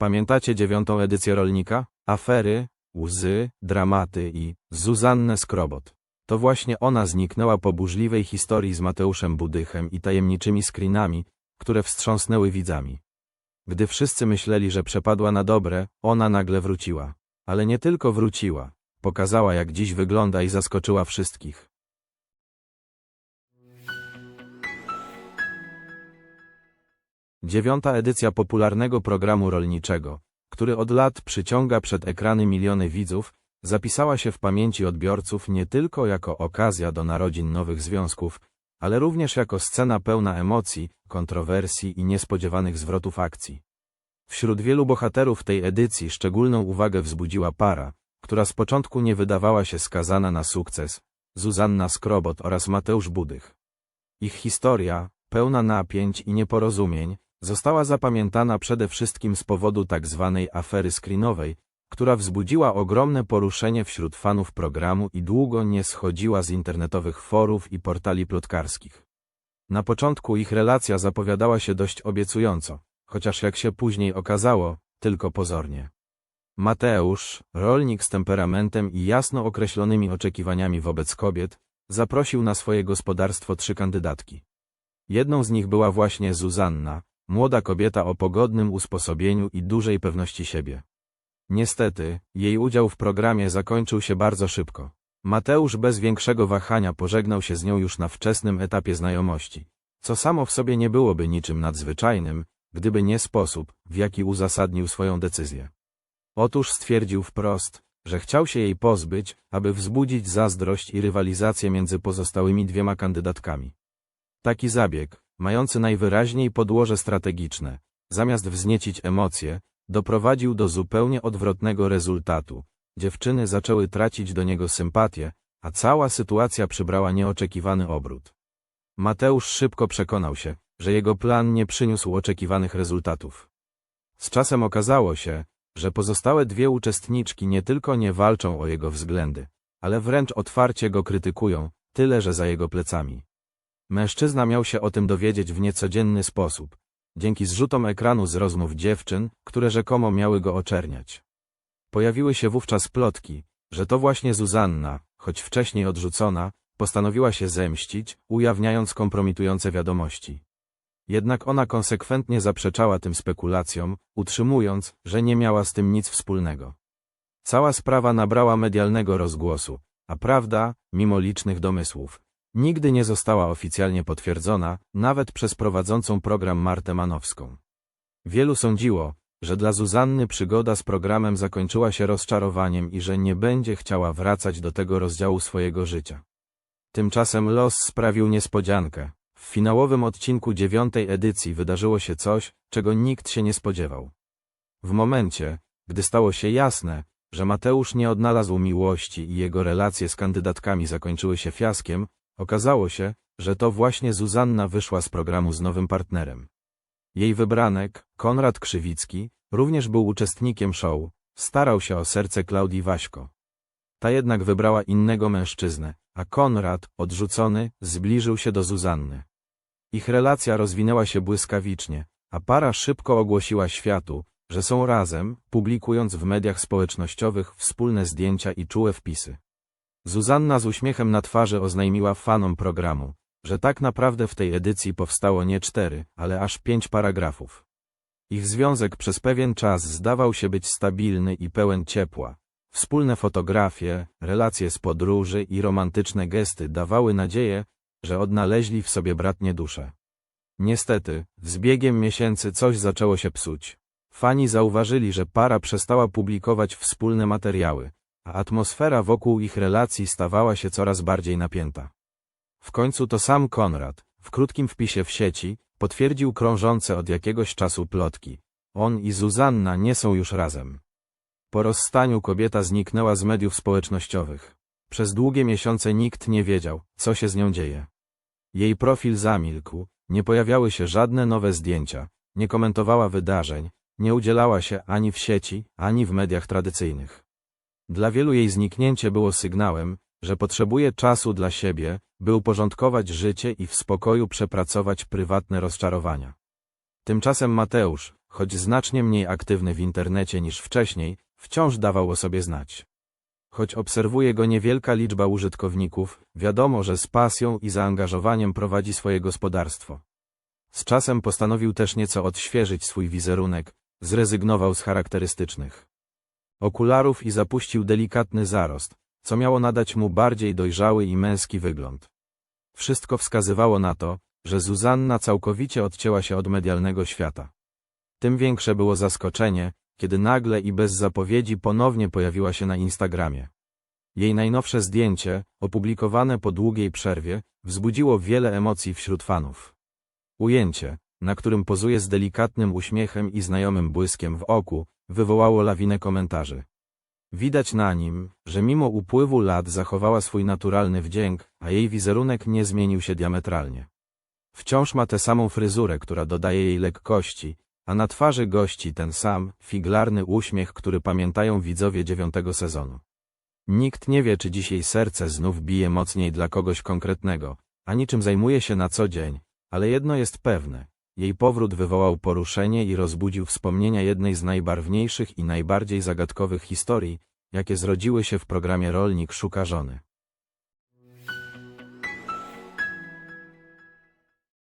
Pamiętacie dziewiątą edycję Rolnika? Afery, łzy, dramaty i Zuzannę Skrobot. To właśnie ona zniknęła po burzliwej historii z Mateuszem Budychem i tajemniczymi screenami, które wstrząsnęły widzami. Gdy wszyscy myśleli, że przepadła na dobre, ona nagle wróciła. Ale nie tylko wróciła. Pokazała jak dziś wygląda i zaskoczyła wszystkich. Dziewiąta edycja popularnego programu rolniczego, który od lat przyciąga przed ekrany miliony widzów, zapisała się w pamięci odbiorców nie tylko jako okazja do narodzin nowych związków, ale również jako scena pełna emocji, kontrowersji i niespodziewanych zwrotów akcji. Wśród wielu bohaterów tej edycji szczególną uwagę wzbudziła para, która z początku nie wydawała się skazana na sukces, Zuzanna Skrobot oraz Mateusz Budych. Ich historia, pełna napięć i nieporozumień, została zapamiętana przede wszystkim z powodu tak zwanej afery screenowej, która wzbudziła ogromne poruszenie wśród fanów programu i długo nie schodziła z internetowych forów i portali plotkarskich. Na początku ich relacja zapowiadała się dość obiecująco, chociaż jak się później okazało, tylko pozornie. Mateusz, rolnik z temperamentem i jasno określonymi oczekiwaniami wobec kobiet, zaprosił na swoje gospodarstwo trzy kandydatki. Jedną z nich była właśnie Zuzanna, młoda kobieta o pogodnym usposobieniu i dużej pewności siebie. Niestety, jej udział w programie zakończył się bardzo szybko. Mateusz bez większego wahania pożegnał się z nią już na wczesnym etapie znajomości, co samo w sobie nie byłoby niczym nadzwyczajnym, gdyby nie sposób, w jaki uzasadnił swoją decyzję. Otóż stwierdził wprost, że chciał się jej pozbyć, aby wzbudzić zazdrość i rywalizację między pozostałymi dwiema kandydatkami. Taki zabieg, mający najwyraźniej podłoże strategiczne, zamiast wzniecić emocje, doprowadził do zupełnie odwrotnego rezultatu. Dziewczyny zaczęły tracić do niego sympatię, a cała sytuacja przybrała nieoczekiwany obrót. Mateusz szybko przekonał się, że jego plan nie przyniósł oczekiwanych rezultatów. Z czasem okazało się, że pozostałe dwie uczestniczki nie tylko nie walczą o jego względy, ale wręcz otwarcie go krytykują, tyle że za jego plecami. Mężczyzna miał się o tym dowiedzieć w niecodzienny sposób, dzięki zrzutom ekranu z rozmów dziewczyn, które rzekomo miały go oczerniać. Pojawiły się wówczas plotki, że to właśnie Zuzanna, choć wcześniej odrzucona, postanowiła się zemścić, ujawniając kompromitujące wiadomości. Jednak ona konsekwentnie zaprzeczała tym spekulacjom, utrzymując, że nie miała z tym nic wspólnego. Cała sprawa nabrała medialnego rozgłosu, a prawda, mimo licznych domysłów, nigdy nie została oficjalnie potwierdzona, nawet przez prowadzącą program Martę Manowską. Wielu sądziło, że dla Zuzanny przygoda z programem zakończyła się rozczarowaniem i że nie będzie chciała wracać do tego rozdziału swojego życia. Tymczasem los sprawił niespodziankę. W finałowym odcinku dziewiątej edycji wydarzyło się coś, czego nikt się nie spodziewał. W momencie, gdy stało się jasne, że Mateusz nie odnalazł miłości i jego relacje z kandydatkami zakończyły się fiaskiem, okazało się, że to właśnie Zuzanna wyszła z programu z nowym partnerem. Jej wybranek, Konrad Krzywicki, również był uczestnikiem show, starał się o serce Klaudii Waśko. Ta jednak wybrała innego mężczyznę, a Konrad, odrzucony, zbliżył się do Zuzanny. Ich relacja rozwinęła się błyskawicznie, a para szybko ogłosiła światu, że są razem, publikując w mediach społecznościowych wspólne zdjęcia i czułe wpisy. Zuzanna z uśmiechem na twarzy oznajmiła fanom programu, że tak naprawdę w tej edycji powstało nie cztery, ale aż pięć paragrafów. Ich związek przez pewien czas zdawał się być stabilny i pełen ciepła. Wspólne fotografie, relacje z podróży i romantyczne gesty dawały nadzieję, że odnaleźli w sobie bratnie dusze. Niestety, z biegiem miesięcy coś zaczęło się psuć. Fani zauważyli, że para przestała publikować wspólne materiały, a atmosfera wokół ich relacji stawała się coraz bardziej napięta. W końcu to sam Konrad, w krótkim wpisie w sieci, potwierdził krążące od jakiegoś czasu plotki. On i Zuzanna nie są już razem. Po rozstaniu kobieta zniknęła z mediów społecznościowych. Przez długie miesiące nikt nie wiedział, co się z nią dzieje. Jej profil zamilkł, nie pojawiały się żadne nowe zdjęcia, nie komentowała wydarzeń, nie udzielała się ani w sieci, ani w mediach tradycyjnych. Dla wielu jej zniknięcie było sygnałem, że potrzebuje czasu dla siebie, by uporządkować życie i w spokoju przepracować prywatne rozczarowania. Tymczasem Mateusz, choć znacznie mniej aktywny w internecie niż wcześniej, wciąż dawał o sobie znać. Choć obserwuje go niewielka liczba użytkowników, wiadomo, że z pasją i zaangażowaniem prowadzi swoje gospodarstwo. Z czasem postanowił też nieco odświeżyć swój wizerunek, zrezygnował z charakterystycznych okularów i zapuścił delikatny zarost, co miało nadać mu bardziej dojrzały i męski wygląd. Wszystko wskazywało na to, że Zuzanna całkowicie odcięła się od medialnego świata. Tym większe było zaskoczenie, kiedy nagle i bez zapowiedzi ponownie pojawiła się na Instagramie. Jej najnowsze zdjęcie, opublikowane po długiej przerwie, wzbudziło wiele emocji wśród fanów. Ujęcie, na którym pozuje z delikatnym uśmiechem i znajomym błyskiem w oku, wywołało lawinę komentarzy. Widać na nim, że mimo upływu lat zachowała swój naturalny wdzięk, a jej wizerunek nie zmienił się diametralnie. Wciąż ma tę samą fryzurę, która dodaje jej lekkości, a na twarzy gości ten sam, figlarny uśmiech, który pamiętają widzowie dziewiątego sezonu. Nikt nie wie, czy dzisiaj serce znów bije mocniej dla kogoś konkretnego, ani czym zajmuje się na co dzień, ale jedno jest pewne. Jej powrót wywołał poruszenie i rozbudził wspomnienia jednej z najbarwniejszych i najbardziej zagadkowych historii, jakie zrodziły się w programie Rolnik szuka żony.